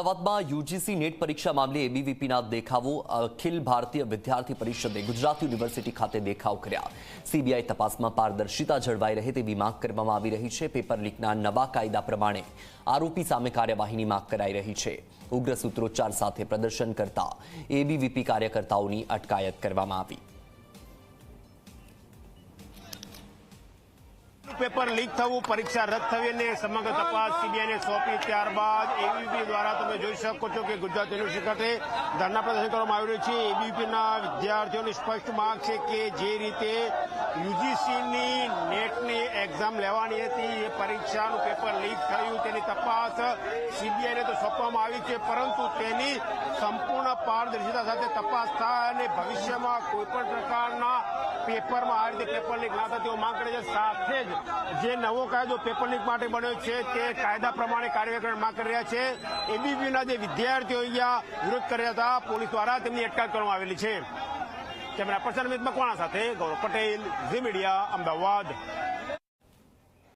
અમદાવાદમાં UGC net પરીક્ષા મામલે એબીવીપીના દેખાવો અખિલ ભારતીય વિદ્યાર્થી પરિષદે ગુજરાત યુનિવર્સિટી ખાતે દેખાવ કર્યા. સીબીઆઈ તપાસમાં પારદર્શિતા જળવાઈ રહે તેવી માંગ કરવામાં આવી રહી છે. પેપર લીકના નવા કાયદા પ્રમાણે આરોપી સામે કાર્યવાહીની માંગ કરાઈ રહી છે. ઉગ્ર સૂત્રોચ્ચાર સાથે પ્રદર્શન કરતા એબીવીપી કાર્યકર્તાઓની અટકાયત કરવામાં આવી. પેપર લીક થવું, પરીક્ષા રદ થવી અને સમગ્ર તપાસ સીબીઆઈને સોંપી ત્યારબાદ એબીપી દ્વારા તમે જોઈ શકો છો કે ગુજરાત યુનિવર્સિટી ખાતે ધરના પ્રદર્શન કરવામાં આવી રહ્યું છે. એબીપીના વિદ્યાર્થીઓની સ્પષ્ટ માંગ છે કે જે રીતે યુજીસીની નેટની એક્ઝામ લેવાની હતી, એ પરીક્ષાનું પેપર લીક થયું, તેની તપાસ સીબીઆઈને તો સોંપવામાં આવી છે, પરંતુ તેની સંપૂર્ણ પારદર્શિતા સાથે તપાસ થાય અને ભવિષ્યમાં કોઈપણ પ્રકારના પેપરમાં આ રીતે પેપર લીક ના તેઓ માંગ કરે છે. સાથે જ જે નવો કાયદો પેપર લીક માટે બન્યો છે તે કાયદા પ્રમાણે કાર્યવાહી માંગ કરી રહ્યા છે. એબીવીના જે વિદ્યાર્થીઓ અહીંયા વિરોધ કર્યા હતા, પોલીસ દ્વારા તેમની અટકાયત કરવામાં આવેલી છે. કેમેરા પર્સન અમિત મકવાણા સાથે ગૌરવ પટેલ, ઝી મીડિયા, અમદાવાદ.